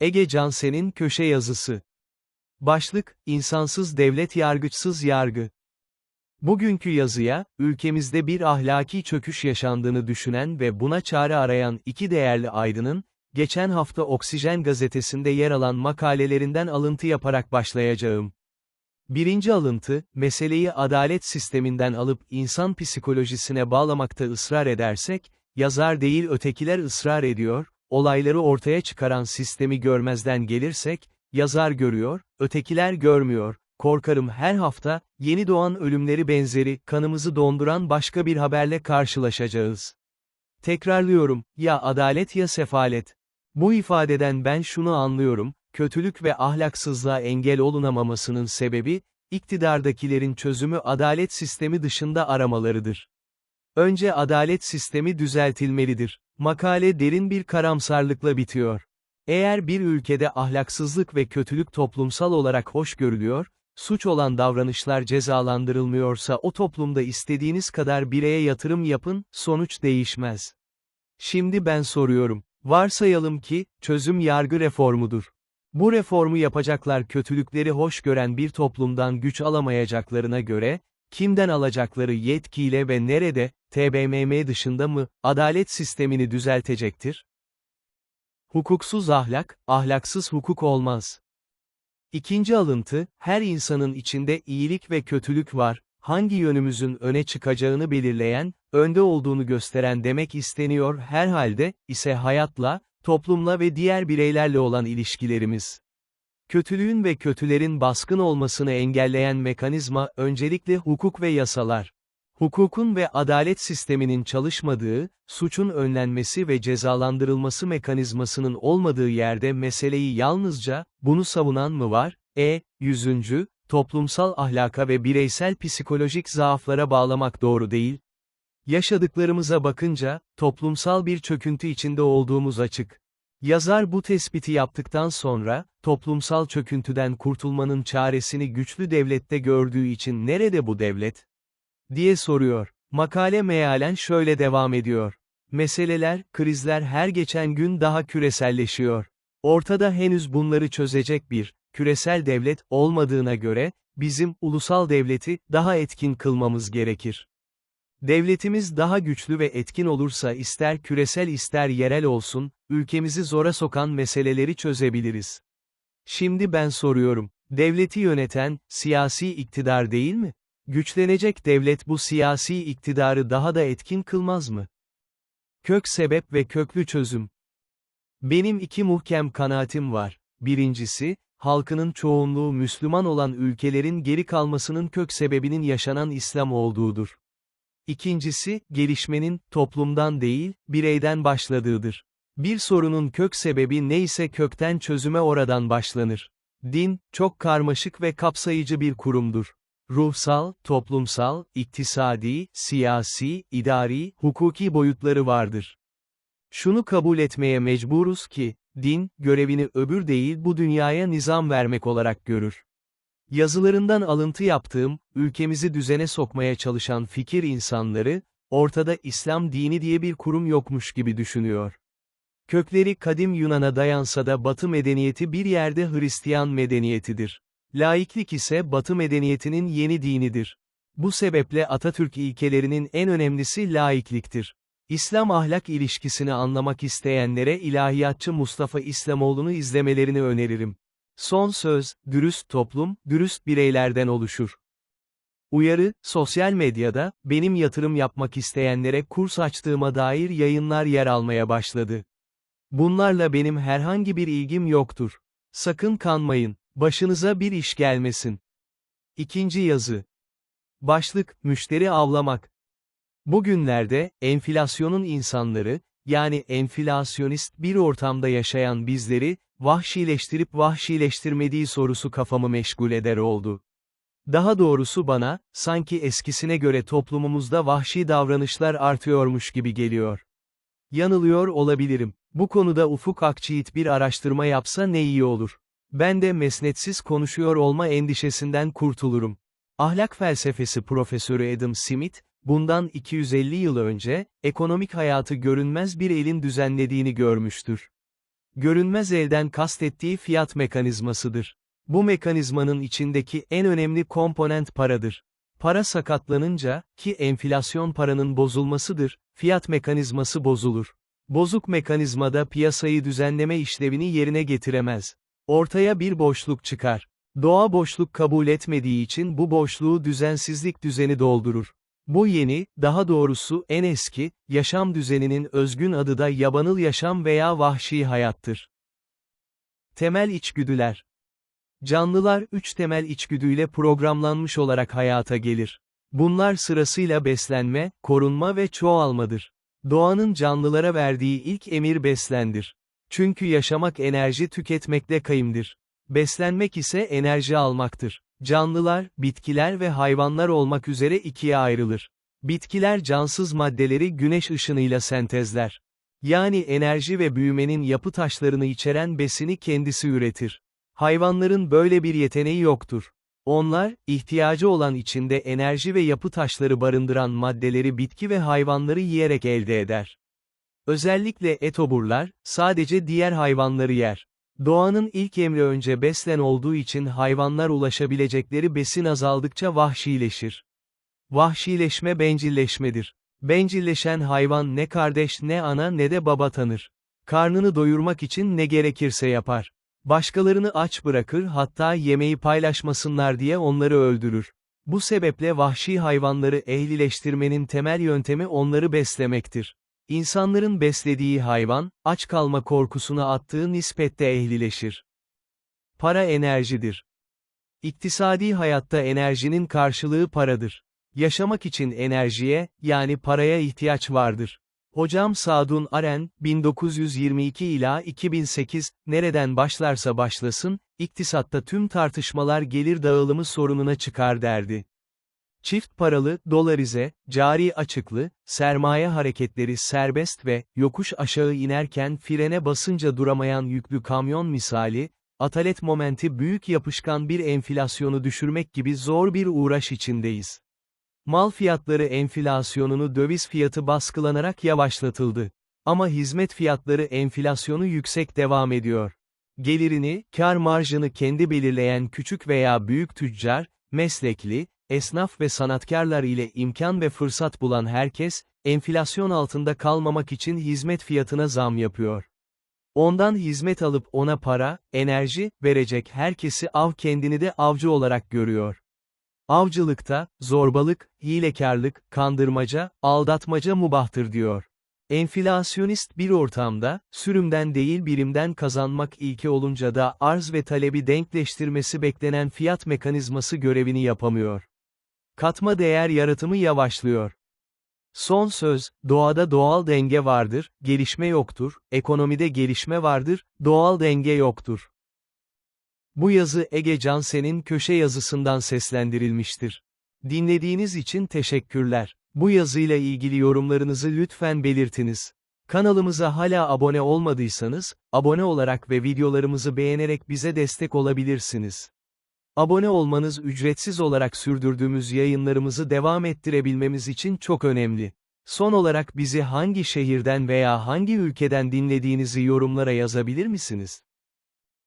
Ege Cansen'in köşe yazısı. Başlık, İnsansız devlet yargıçsız yargı. Bugünkü yazıya, ülkemizde bir ahlaki çöküş yaşandığını düşünen ve buna çare arayan iki değerli aydının, geçen hafta Oksijen gazetesinde yer alan makalelerinden alıntı yaparak başlayacağım. Birinci alıntı, meseleyi adalet sisteminden alıp insan psikolojisine bağlamakta ısrar edersek, yazar değil ötekiler ısrar ediyor, olayları ortaya çıkaran sistemi görmezden gelirsek, yazar görüyor, ötekiler görmüyor, korkarım her hafta, yeni doğan ölümleri benzeri, kanımızı donduran başka bir haberle karşılaşacağız. Tekrarlıyorum, ya adalet ya sefalet. Bu ifadeden ben şunu anlıyorum, kötülük ve ahlaksızlığa engel olunamamasının sebebi, iktidardakilerin çözümü adalet sistemi dışında aramalarıdır. Önce adalet sistemi düzeltilmelidir. Makale derin bir karamsarlıkla bitiyor. Eğer bir ülkede ahlaksızlık ve kötülük toplumsal olarak hoş görülüyor, suç olan davranışlar cezalandırılmıyorsa o toplumda istediğiniz kadar bireye yatırım yapın, sonuç değişmez. Şimdi ben soruyorum, varsayalım ki, çözüm yargı reformudur. Bu reformu yapacaklar kötülükleri hoş gören bir toplumdan güç alamayacaklarına göre, kimden alacakları yetkiyle ve nerede, TBMM dışında mı, adalet sistemini düzeltecektir? Hukuksuz ahlak, ahlaksız hukuk olmaz. İkinci alıntı, her insanın içinde iyilik ve kötülük var, hangi yönümüzün öne çıkacağını belirleyen, önde olduğunu gösteren demek isteniyor herhalde, ise hayatla, toplumla ve diğer bireylerle olan ilişkilerimiz. Kötülüğün ve kötülerin baskın olmasını engelleyen mekanizma öncelikle hukuk ve yasalar. Hukukun ve adalet sisteminin çalışmadığı, suçun önlenmesi ve cezalandırılması mekanizmasının olmadığı yerde meseleyi yalnızca, bunu savunan mı var? E, yüzüncü, toplumsal ahlaka ve bireysel psikolojik zaaflara bağlamak doğru değil. Yaşadıklarımıza bakınca, toplumsal bir çöküntü içinde olduğumuz açık. Yazar bu tespiti yaptıktan sonra, toplumsal çöküntüden kurtulmanın çaresini güçlü devlette gördüğü için nerede bu devlet? Diye soruyor. Makale mealen şöyle devam ediyor. Meseleler, krizler her geçen gün daha küreselleşiyor. Ortada henüz bunları çözecek bir, küresel devlet olmadığına göre, bizim, ulusal devleti, daha etkin kılmamız gerekir. Devletimiz daha güçlü ve etkin olursa ister küresel ister yerel olsun, ülkemizi zora sokan meseleleri çözebiliriz. Şimdi ben soruyorum, devleti yöneten, siyasi iktidar değil mi? Güçlenecek devlet bu siyasi iktidarı daha da etkin kılmaz mı? Kök sebep ve köklü çözüm. Benim iki muhkem kanaatim var. Birincisi, halkının çoğunluğu Müslüman olan ülkelerin geri kalmasının kök sebebinin yaşanan İslam olduğudur. İkincisi, gelişmenin, toplumdan değil, bireyden başladığıdır. Bir sorunun kök sebebi neyse kökten çözüme oradan başlanır. Din, çok karmaşık ve kapsayıcı bir kurumdur. Ruhsal, toplumsal, iktisadi, siyasi, idari, hukuki boyutları vardır. Şunu kabul etmeye mecburuz ki, din, görevini öbür değil bu dünyaya nizam vermek olarak görür. Yazılarından alıntı yaptığım, ülkemizi düzene sokmaya çalışan fikir insanları, ortada İslam dini diye bir kurum yokmuş gibi düşünüyor. Kökleri kadim Yunan'a dayansa da Batı medeniyeti bir yerde Hristiyan medeniyetidir. Laiklik ise Batı medeniyetinin yeni dinidir. Bu sebeple Atatürk ilkelerinin en önemlisi laikliktir. İslam ahlak ilişkisini anlamak isteyenlere ilahiyatçı Mustafa İslamoğlu'nu izlemelerini öneririm. Son söz, dürüst toplum, dürüst bireylerden oluşur. Uyarı, sosyal medyada, benim yatırım yapmak isteyenlere kurs açtığıma dair yayınlar yer almaya başladı. Bunlarla benim herhangi bir ilgim yoktur. Sakın kanmayın, başınıza bir iş gelmesin. İkinci yazı. Başlık, müşteri avlamak. Bugünlerde, enflasyonun insanları, yani enflasyonist bir ortamda yaşayan bizleri, vahşileştirip vahşileştirmediği sorusu kafamı meşgul eder oldu. Daha doğrusu bana, sanki eskisine göre toplumumuzda vahşi davranışlar artıyormuş gibi geliyor. Yanılıyor olabilirim. Bu konuda Ufuk Akçiğit bir araştırma yapsa ne iyi olur. Ben de mesnetsiz konuşuyor olma endişesinden kurtulurum. Ahlak felsefesi profesörü Adam Smith, bundan 250 yıl önce, ekonomik hayatı görünmez bir elin düzenlediğini görmüştür. Görünmez elden kastettiği fiyat mekanizmasıdır. Bu mekanizmanın içindeki en önemli komponent paradır. Para sakatlanınca, ki enflasyon paranın bozulmasıdır, fiyat mekanizması bozulur. Bozuk mekanizmada piyasayı düzenleme işlevini yerine getiremez. Ortaya bir boşluk çıkar. Doğa boşluk kabul etmediği için bu boşluğu düzensizlik düzeni doldurur. Bu yeni, daha doğrusu en eski, yaşam düzeninin özgün adı da yabanıl yaşam veya vahşi hayattır. Temel içgüdüler Canlılar üç temel içgüdüyle programlanmış olarak hayata gelir. Bunlar sırasıyla beslenme, korunma ve çoğalmadır. Doğanın canlılara verdiği ilk emir beslendir. Çünkü yaşamak enerji tüketmekle kayımdır. Beslenmek ise enerji almaktır. Canlılar, bitkiler ve hayvanlar olmak üzere ikiye ayrılır. Bitkiler cansız maddeleri güneş ışınıyla sentezler. Yani enerji ve büyümenin yapı taşlarını içeren besini kendisi üretir. Hayvanların böyle bir yeteneği yoktur. Onlar, ihtiyacı olan içinde enerji ve yapı taşları barındıran maddeleri bitki ve hayvanları yiyerek elde eder. Özellikle etoburlar, sadece diğer hayvanları yer. Doğanın ilk emri önce beslen olduğu için hayvanlar ulaşabilecekleri besin azaldıkça vahşileşir. Vahşileşme bencilleşmedir. Bencilleşen hayvan ne kardeş ne ana ne de baba tanır. Karnını doyurmak için ne gerekirse yapar. Başkalarını aç bırakır hatta yemeği paylaşmasınlar diye onları öldürür. Bu sebeple vahşi hayvanları ehlileştirmenin temel yöntemi onları beslemektir. İnsanların beslediği hayvan, aç kalma korkusuna attığı nispette ehlileşir. Para enerjidir. İktisadi hayatta enerjinin karşılığı paradır. Yaşamak için enerjiye, yani paraya ihtiyaç vardır. Hocam Sadun Aren, 1922 ila 2008, nereden başlarsa başlasın, iktisatta tüm tartışmalar gelir dağılımı sorununa çıkar derdi. Çift paralı, dolarize, cari açıklı, sermaye hareketleri serbest ve, yokuş aşağı inerken frene basınca duramayan yüklü kamyon misali, atalet momenti büyük yapışkan bir enflasyonu düşürmek gibi zor bir uğraş içindeyiz. Mal fiyatları enflasyonunu döviz fiyatı baskılanarak yavaşlatıldı. Ama hizmet fiyatları enflasyonu yüksek devam ediyor. Gelirini, kar marjını kendi belirleyen küçük veya büyük tüccar, meslekli, esnaf ve sanatkarlar ile imkan ve fırsat bulan herkes, enflasyon altında kalmamak için hizmet fiyatına zam yapıyor. Ondan hizmet alıp ona para, enerji, verecek herkesi av kendini de avcı olarak görüyor. Avcılıkta, zorbalık, hilekarlık, kandırmaca, aldatmaca mubahtır diyor. Enflasyonist bir ortamda, sürümden değil birimden kazanmak ilke olunca da arz ve talebi denkleştirmesi beklenen fiyat mekanizması görevini yapamıyor. Katma değer yaratımı yavaşlıyor. Son söz, doğada doğal denge vardır, gelişme yoktur, ekonomide gelişme vardır, doğal denge yoktur. Bu yazı Ege Cansen'in köşe yazısından seslendirilmiştir. Dinlediğiniz için teşekkürler. Bu yazıyla ilgili yorumlarınızı lütfen belirtiniz. Kanalımıza hala abone olmadıysanız, abone olarak ve videolarımızı beğenerek bize destek olabilirsiniz. Abone olmanız ücretsiz olarak sürdürdüğümüz yayınlarımızı devam ettirebilmemiz için çok önemli. Son olarak bizi hangi şehirden veya hangi ülkeden dinlediğinizi yorumlara yazabilir misiniz?